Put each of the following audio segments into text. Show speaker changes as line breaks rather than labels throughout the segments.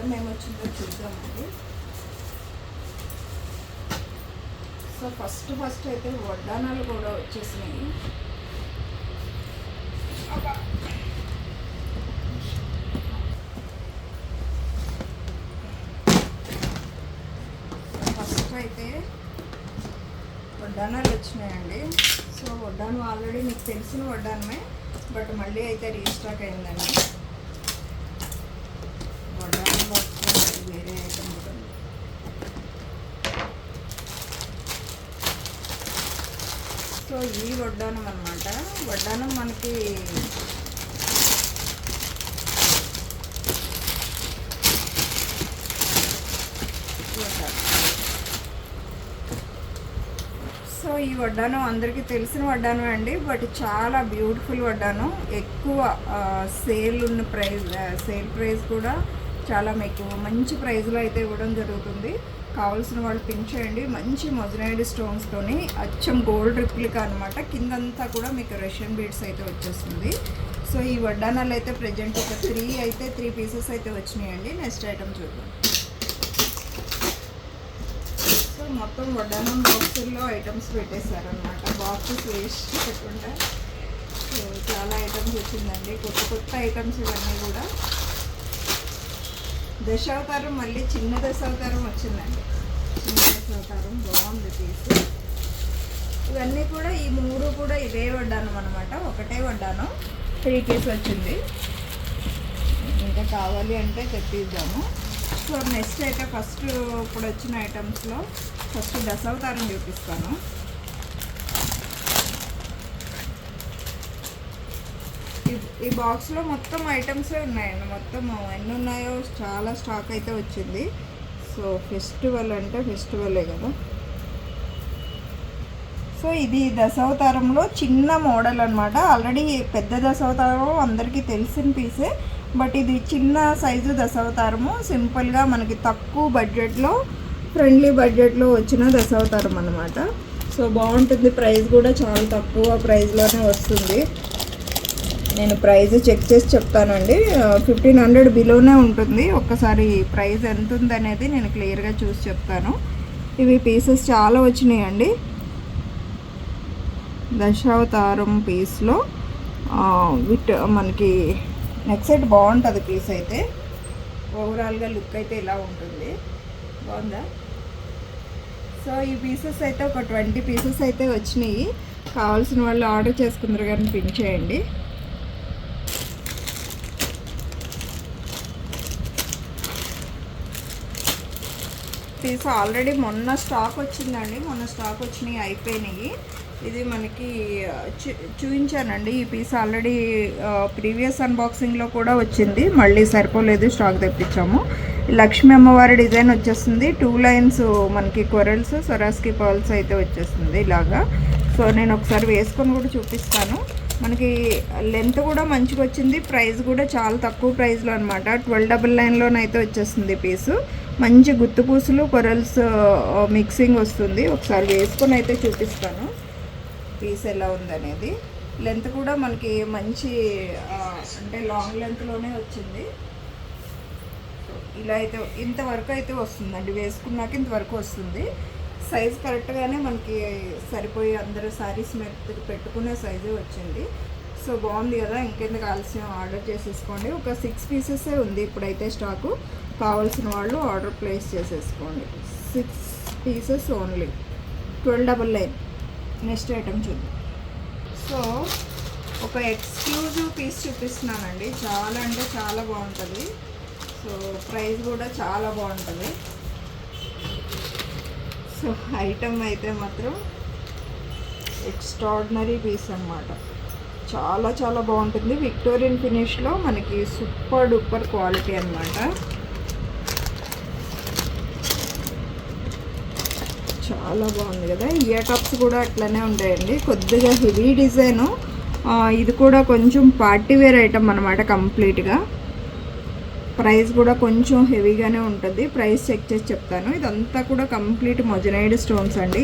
Item ఏమొచ్చిందో చూద్దామండి so first first అయితే వడ్డానాలు కూడా వచ్చేసినాయి. ఫస్ట్ అయితే వడ్డానాలు వచ్చినాయండి. సో వడ్డానం ఆల్రెడీ మీకు తెలిసిన వడ్డానమే బట్ మళ్ళీ అయితే రీస్టాక్ అయిందండి వడ్డానం బాక్స్ వేరే ఐటమ్ కూడా ఉంది. సో ఈ వడ్డానం అనమాట వడ్డానం మనకి వడ్డానం. సో ఈ వడ్డానం అందరికీ తెలిసిన వడ్డానం అండి. బట్ చాలా బ్యూటిఫుల్ వడ్డానం ఎక్కువ సేల్ ఉన్న ప్రైస్ సేల్ ప్రైస్ కూడా చాలా మీకు మంచి ప్రైస్లో అయితే ఇవ్వడం జరుగుతుంది. కావాల్సిన వాళ్ళు పిన్ చేయండి మంచి మొజనైడ్ స్టోన్స్తోని అచ్చం గోల్డ్ రిప్లికా అనమాట కిందంతా కూడా మీకు రష్యన్ బీడ్స్ అయితే వచ్చేస్తుంది. సో ఈ వడ్డానాలు అయితే ప్రజెంట్ ఒక త్రీ అయితే త్రీ పీసెస్ అయితే వచ్చినాయండి. నెక్స్ట్ ఐటమ్ చూద్దాం. సో మొత్తం వడ్డానం బాక్సుల్లో ఐటమ్స్ పెట్టేశారనమాట బాక్సెస్ వేస్ట్ పెట్టకుండా సో చాలా ఐటమ్స్ వచ్చిందండి. కొత్త కొత్త ఐటమ్స్ ఇవన్నీ కూడా. దశావతారం మళ్ళీ చిన్న దశావతారం వచ్చిందండి. చిన్న దశావతారం బాగుంది పీస్ ఇవన్నీ కూడా ఈ మూడు కూడా ఇదే వడ్డానం అనమాట ఒకటే వడ్డానం. త్రీ పీస్ వచ్చింది. ఇంకా కావాలి అంటే తెప్పిద్దాము. సో నెక్స్ట్ అయితే ఫస్ట్ ఇప్పుడు వచ్చిన ఐటమ్స్లో ఫస్ట్ దశావతారం చూపిస్తాను. ఈ- బాక్స్లో మొత్తం ఐటమ్సే ఉన్నాయండి? మొత్తం ఎన్ని ఉన్నాయో చాలా స్టాక్ అయితే వచ్చింది. సో ఫెస్టివల్ అంటే ఫెస్టివలే కదా? సో ఇది దశావతారంలో చిన్న మోడల్ అనమాట ఆల్రెడీ పెద్ద దశావతారం అందరికీ తెలిసిన పీసే బట్ ఇది చిన్న సైజు దశావతారము. సింపుల్గా మనకి తక్కువ బడ్జెట్లో ఫ్రెండ్లీ బడ్జెట్లో వచ్చిన దశావతారం అనమాట సో బాగుంటుంది. ప్రైస్ కూడా చాలా తక్కువ ప్రైస్లోనే వస్తుంది. నేను ప్రైస్ చెక్ చేసి చెప్తానండి. ఫిఫ్టీన్ హండ్రెడ్ బిలోనే ఉంటుంది. ఒక్కసారి ప్రైస్ ఎంత ఉందనేది నేను క్లియర్గా చూసి చెప్తాను. ఇవి పీసెస్ చాలా వచ్చినాయండి. దశావతారం పీస్లో. విట్ మనకి నెక్ సెట్ బాగుంటుంది పీస్ అయితే. ఓవరాల్గా లుక్ అయితే ఇలా ఉంటుంది. బాగుందా? సో ఈ పీసెస్ అయితే ఒక ట్వంటీ పీసెస్ అయితే వచ్చినాయి. కావాల్సిన వాళ్ళు ఆర్డర్ చేసుకుందరు కానీ పిన్ చేయండి. పీస్ ఆల్రెడీ మొన్న స్టాక్ వచ్చిందండి. మొన్న స్టాక్ వచ్చినాయి అయిపోయినాయి. ఇది మనకి చూపించానండి ఈ పీస్ ఆల్రెడీ ప్రీవియస్ అన్బాక్సింగ్లో కూడా వచ్చింది. మళ్ళీ సరిపోలేదు స్టాక్ తెప్పించాము. లక్ష్మీ అమ్మవారి డిజైన్ వచ్చేస్తుంది. టూ లైన్స్ మనకి కొరల్స్ సొరాస్కి పర్ల్స్ అయితే వచ్చేస్తుంది ఇలాగా. సో నేను ఒకసారి వేసుకొని కూడా చూపిస్తాను. మనకి లెంత్ కూడా మంచిగా వచ్చింది. ప్రైస్ కూడా చాలా తక్కువ ప్రైస్లో అనమాట ట్వెల్వ్ డబుల్ నైన్లోనైతే వచ్చేస్తుంది పీసు మంచి గుత్తుపూసులు కొరల్స్ మిక్సింగ్ వస్తుంది. ఒకసారి వేసుకొని అయితే చూపిస్తాను. పీస్ ఎలా ఉందనేది. లెంత్ కూడా మనకి మంచి అంటే లాంగ్ లెంత్లోనే వచ్చింది. ఇలా అయితే ఇంతవరకు అయితే వస్తుందండి. వేసుకున్నాక ఇంతవరకు వస్తుంది. సైజ్ కరెక్ట్గానే మనకి సరిపోయి అందరూ శారీస్ మీద పెట్టుకునే సైజే వచ్చింది. సో బాగుంది కదా ఇంకెందుకు ఆలస్యం? ఆర్డర్ చేసేసుకోండి. ఒక సిక్స్ పీసెసే ఉంది ఇప్పుడైతే స్టాకు కావాల్సిన వాళ్ళు ఆర్డర్ ప్లేస్ చేసేసుకోండి. Six pieces only twelve double nine next item చూద్దాం. సో ఒక ఎక్స్క్లూజివ్ పీస్ చూపిస్తున్నానండి. చాలా అంటే చాలా బాగుంటుంది. సో ప్రైస్ కూడా చాలా బాగుంటుంది. సో ఐటమ్ అయితే మాత్రం ఎక్స్ట్రాడినరీ పీస్ అన్నమాట. చాలా చాలా బాగుంటుంది. విక్టోరియన్ ఫినిష్లో మనకి సూపర్ డూపర్ క్వాలిటీ అనమాట చాలా బాగుంది కదా. ఇయర్ టాప్స్ కూడా అట్లనే ఉంటాయండి. కొద్దిగా హెవీ డిజైను. ఇది కూడా కొంచెం పార్టీ వేర్ ఐటమ్ అనమాట కంప్లీట్గా. ప్రైస్ కూడా కొంచెం హెవీగానే ఉంటుంది. ప్రైస్ చెక్ చేసి చెప్తాను. ఇదంతా కూడా కంప్లీట్ మొజనైడ్ స్టోన్స్ అండి.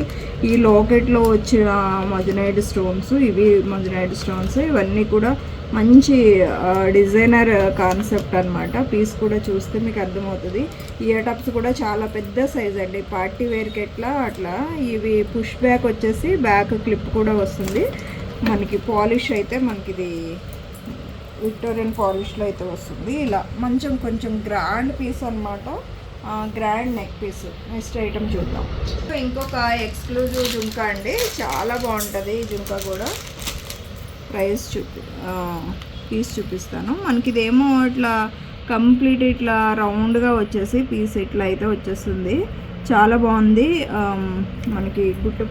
ఈ లోకెట్లో వచ్చిన మొజనైడ్ స్టోన్స్ ఇవి మొజనైడ్ స్టోన్స్ ఇవన్నీ కూడా మంచి డిజైనర్ కాన్సెప్ట్ అనమాట పీస్ కూడా చూస్తే మీకు అర్థమవుతుంది. ఇయర్ టప్స్ కూడా చాలా పెద్ద సైజ్ అండి. పార్టీ వేర్కి ఎట్లా అట్లా. ఇవి పుష్ బ్యాక్ వచ్చేసి బ్యాక్ క్లిప్ కూడా వస్తుంది. మనకి పాలిష్ అయితే మనకి ఇది విక్టోరియన్ ఫారెస్ట్లో అయితే వస్తుంది. ఇలా మంచం కొంచెం గ్రాండ్ పీస్ అనమాట grand neck piece. Next item చూద్దాం. సో ఇంకొక ఎక్స్క్లూజివ్ జుంకా అండి. చాలా బాగుంటుంది ఈ జుంకా కూడా. ప్రైస్ చూపి పీస్ చూపిస్తాను. మనకి ఇదేమో ఇట్లా కంప్లీట్ ఇట్లా రౌండ్గా వచ్చేసి పీస్ ఇట్లా అయితే వచ్చేస్తుంది. చాలా బాగుంది. మనకి గుట్టు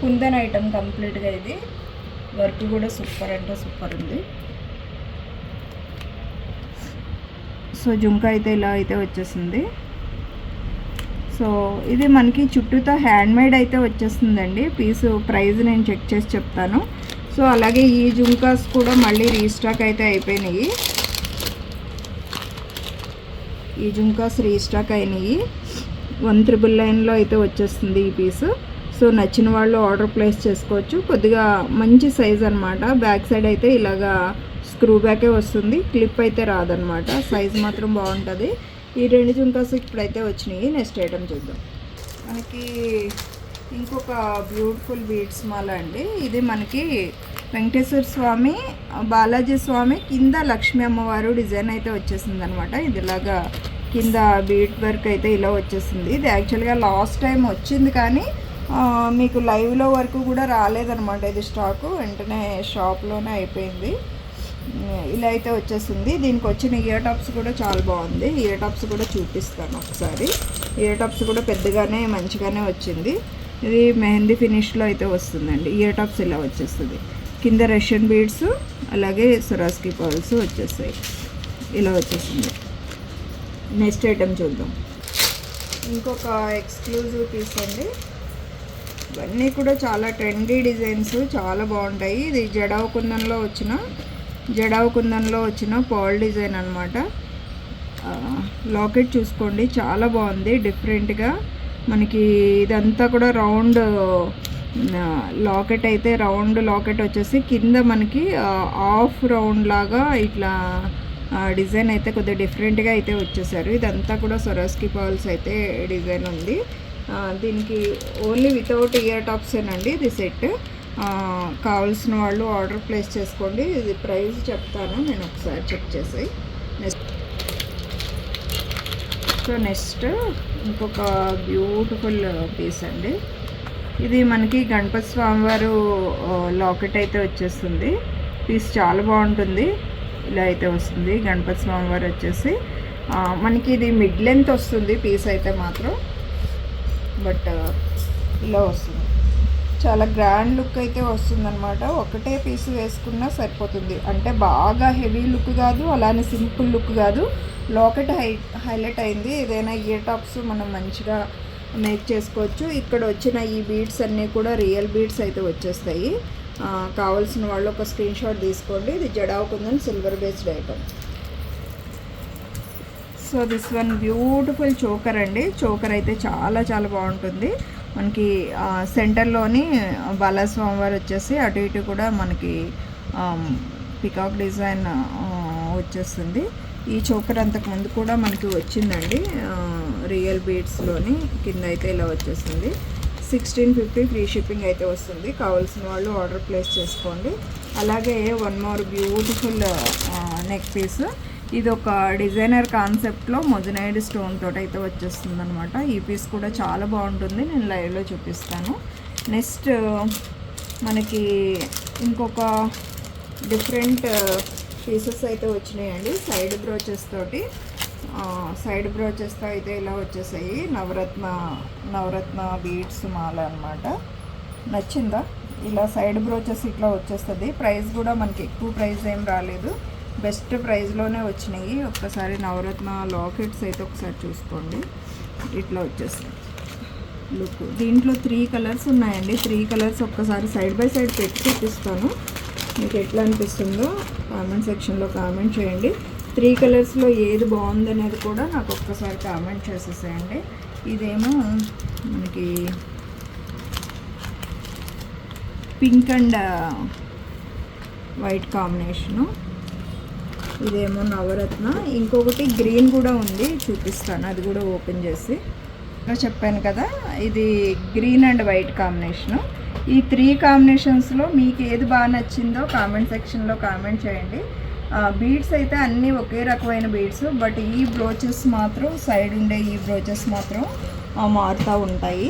కుందన్ ఐటమ్ కంప్లీట్గా ఇది. వర్క్ కూడా సూపర్ అంటే సూపర్ ఉంది. సో జుంకా అయితే ఇలా అయితే వచ్చేసింది. సో ఇది మనకి చుట్టూతో హ్యాండ్ మేడ్ అయితే వచ్చేస్తుందండి. పీసు ప్రైస్ నేను చెక్ చేసి చెప్తాను. సో అలాగే ఈ జుంకాస్ కూడా మళ్ళీ రీస్టాక్ అయితే అయిపోయినాయి. ఈ జుంకాస్ రీస్టాక్ అయినాయి. వన్ త్రిబుల్ లైన్లో అయితే వచ్చేస్తుంది ఈ పీసు. సో నచ్చిన వాళ్ళు ఆర్డర్ ప్లేస్ చేసుకోవచ్చు. కొద్దిగా మంచి సైజ్ అనమాట బ్యాక్ సైడ్ అయితే ఇలాగా స్క్రూ బ్యాకే వస్తుంది. క్లిప్ అయితే రాదనమాట సైజ్ మాత్రం బాగుంటుంది. ఈ రెండు జుంకాస్ ఇప్పుడైతే వచ్చినాయి. నెక్స్ట్ ఐటమ్ చూద్దాం. మనకి ఇంకొక బ్యూటిఫుల్ బీడ్స్ మాల అండి. ఇది మనకి వెంకటేశ్వర స్వామి బాలాజీ స్వామి కింద లక్ష్మీ అమ్మవారు డిజైన్ అయితే వచ్చేసింది అనమాట ఇది ఇలాగా కింద బీట్ వర్క్ అయితే ఇలా వచ్చేసింది. ఇది యాక్చువల్గా లాస్ట్ టైం వచ్చింది కానీ మీకు లైవ్లో వరకు కూడా రాలేదనమాట ఇది స్టాకు. వెంటనే షాప్లోనే అయిపోయింది. ఇలా అయితే వచ్చేసింది. దీనికి వచ్చిన ఇయర్ టాప్స్ కూడా చాలా బాగుంది. ఇయర్ టాప్స్ కూడా చూపిస్తాను ఒకసారి. ఇయర్ టాప్స్ కూడా పెద్దగానే మంచిగానే వచ్చింది. ఇది మెహందీ ఫినిష్లో అయితే వస్తుందండి. ఇయర్ టాప్స్ ఇలా వచ్చేస్తుంది. కింద రష్యన్ బీడ్స్ అలాగే సురాస్కి పర్ల్స్ వచ్చేస్తాయి ఇలా వచ్చేసింది. నెక్స్ట్ ఐటెం చూద్దాం. ఇంకొక ఎక్స్క్లూజివ్ పీస్ అండి. ఇవన్నీ కూడా చాలా ట్రెండీ డిజైన్స్ చాలా బాగుంటాయి. ఇది జడావు కుందంలో వచ్చిన జడావు కుందన్లో వచ్చిన పాల్ డిజైన్ అనమాట లాకెట్ చూసుకోండి. చాలా బాగుంది. డిఫరెంట్గా మనకి ఇదంతా కూడా రౌండ్ లాకెట్ అయితే రౌండ్ లాకెట్ వచ్చేసి కింద మనకి ఆఫ్ రౌండ్ లాగా ఇట్లా డిజైన్ అయితే కొద్దిగా డిఫరెంట్గా అయితే వచ్చేసారు. ఇదంతా కూడా సొరస్కి పాల్స్ అయితే డిజైన్ ఉంది. దీనికి ఓన్లీ వితౌట్ ఇయర్ టాప్సేనండి. ఇది సెట్. కావాల్సిన వాళ్ళు ఆర్డర్ ప్లేస్ చేసుకోండి. ఇది ప్రైస్ చెప్తాను. నేను ఒకసారి చెక్ చేసి. నెక్స్ట్. సో నెక్స్ట్ ఇంకొక బ్యూటిఫుల్ పీస్ అండి. ఇది మనకి గణపతి స్వామివారు లాకెట్ అయితే వచ్చేస్తుంది. పీస్ చాలా బాగుంటుంది. ఇలా అయితే వస్తుంది. గణపతి స్వామివారు వచ్చేసి. మనకి ఇది మిడ్ లెంత్ వస్తుంది. పీస్ అయితే మాత్రం. బట్ ఇలా వస్తుంది. చాలా గ్రాండ్ లుక్ అయితే వస్తుందన్నమాట. ఒకటే పీస్ వేసుకున్నా సరిపోతుంది. అంటే బాగా హెవీ లుక్ కాదు అలానే సింపుల్ లుక్ కాదు. లాకెట్ హై హైలైట్ అయింది. ఏదైనా ఇయర్ టాప్స్ మనం మంచిగా మేక్ చేసుకోవచ్చు. ఇక్కడ వచ్చిన ఈ బీడ్స్ అన్నీ కూడా రియల్ బీడ్స్ అయితే వచ్చేస్తాయి. కావాల్సిన వాళ్ళు ఒక స్క్రీన్ షాట్ తీసుకోండి. ఇది జడావుకుందని silver based item so this one beautiful choker అండి. చోకర్ అయితే చాలా చాలా బాగుంటుంది. మనకి సెంటర్లోని బాలస్వామి వారు వచ్చేసి అటు ఇటు కూడా మనకి పికాక్ డిజైన్ వచ్చేస్తుంది. ఈ చోకర్ అంతకు ముందు కూడా మనకి వచ్చిందండి. రియల్ బీడ్స్లోని కింద అయితే ఇలా వచ్చేస్తుంది. సిక్స్టీన్ ఫిఫ్టీ ఫ్రీ షిప్పింగ్ అయితే వస్తుంది. కావాల్సిన వాళ్ళు ఆర్డర్ ప్లేస్ చేసుకోండి. అలాగే one more beautiful neck piece ఇది ఒక డిజైనర్ కాన్సెప్ట్లో మొజనైడ్ స్టోన్ తోటి అయితే వచ్చేస్తుంది అనమాట ఈ పీస్ కూడా చాలా బాగుంటుంది. నేను లైవ్లో చూపిస్తాను. నెక్స్ట్ మనకి ఇంకొక డిఫరెంట్ పీసెస్ అయితే వచ్చినాయండి. సైడ్ బ్రోచెస్ తోటి సైడ్ బ్రోచెస్తో అయితే ఇలా వచ్చేసాయి. నవరత్న నవరత్న బీడ్స్ మాల అనమాట నచ్చిందా? ఇలా సైడ్ బ్రోచెస్ ఇట్లా వచ్చేస్తుంది. ప్రైస్ కూడా మనకి ఎక్కువ ప్రైస్ ఏం రాలేదు. బెస్ట్ ప్రైస్లోనే వచ్చినాయి. ఒక్కసారి నవరత్న లాకెట్స్ అయితే ఒకసారి చూసుకోండి. ఇట్లా వచ్చేస్తాయి లుక్ దీంట్లో త్రీ కలర్స్ ఉన్నాయండి. త్రీ కలర్స్ ఒక్కసారి సైడ్ బై సైడ్ పెట్టి చూపిస్తాను. మీకు ఎట్లా అనిపిస్తుందో కామెంట్ సెక్షన్లో కామెంట్ చేయండి. త్రీ కలర్స్లో ఏది బాగుందనేది కూడా నాకు ఒక్కసారి కామెంట్ చేసేసేయండి. ఇదేమో మనకి పింక్ అండ్ వైట్ కాంబినేషను ఇదేమో నవరత్న. ఇంకొకటి గ్రీన్ కూడా ఉంది చూపిస్తాను. అది కూడా ఓపెన్ చేసి. చెప్పాను కదా ఇది గ్రీన్ అండ్ వైట్ కాంబినేషను. ఈ త్రీ కాంబినేషన్స్లో మీకు ఏది బాగా నచ్చిందో కామెంట్ సెక్షన్లో కామెంట్ చేయండి. బీడ్స్ అయితే అన్నీ ఒకే రకమైన బీడ్స్ బట్ ఈ బ్రోచెస్ మాత్రం సైడ్ ఉండే ఈ బ్రోచెస్ మాత్రం మారుతూ ఉంటాయి.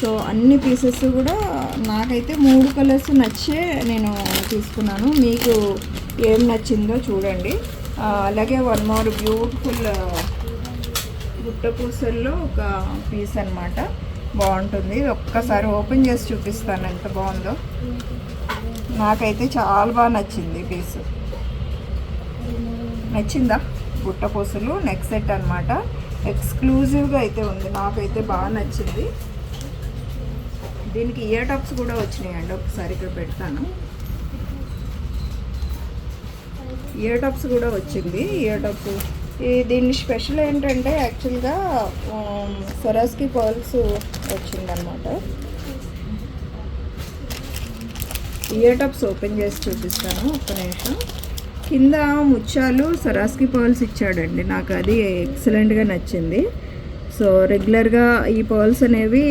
సో అన్ని పీసెస్ కూడా నాకైతే మూడు కలర్స్ నచ్చే నేను తీసుకున్నాను. మీకు ఏం నచ్చిందో చూడండి. అలాగే వన్ మోర్ బ్యూటిఫుల్ గుట్టపూసల్లో ఒక పీస్ అన్నమాట. బాగుంటుంది. ఒక్కసారి ఓపెన్ చేసి చూపిస్తాను ఎంత బాగుందో. నాకైతే చాలా బాగా నచ్చింది పీస్ నచ్చిందా? గుట్టపూసలు నెక్ సెట్ అనమాట ఎక్స్క్లూజివ్గా అయితే ఉంది. నాకైతే బాగా నచ్చింది. దీనికి ఇయర్ టాప్స్ కూడా వచ్చినాయండి. ఒకసారి ఇక్కడ పెడతాను. ఇయర్టాప్స్ కూడా వచ్చింది ఇయర్ టాప్స్ దీని స్పెషల్ ఏంటంటే యాక్చువల్గా సొరాస్కి పర్ల్స్ వచ్చిందనమాట ఇయర్టాప్స్ ఓపెన్ చేసి చూపిస్తాను ఒక్క నిమిషం. కింద ముత్యాలు సరాస్కి పర్ల్స్ ఇచ్చాడండి నాకు అది ఎక్సలెంట్గా నచ్చింది. సో రెగ్యులర్గా ఈ పర్ల్స్ అనేవి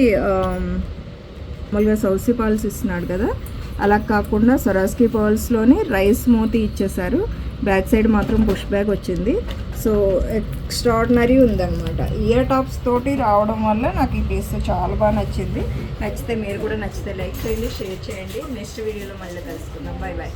మామూలుగా సౌసీ పర్ల్స్ ఇస్తున్నాడు కదా అలా కాకుండా సరాస్కి పర్ల్స్లోని రైస్ మోతి ఇచ్చేశారు. బ్యాక్ సైడ్ మాత్రం పుష్ బ్యాగ్ వచ్చింది. సో ఎక్స్ట్రాడినరీ ఉందన్నమాట. ఇయర్ టాప్స్ తోటి రావడం వల్ల నాకు ఈ పీస్ చాలా బాగా నచ్చింది. నచ్చితే మీరు కూడా నచ్చితే లైక్ చేయండి షేర్ చేయండి. నెక్స్ట్ వీడియోలో మళ్ళీ కలుసుకుందాం. Bye bye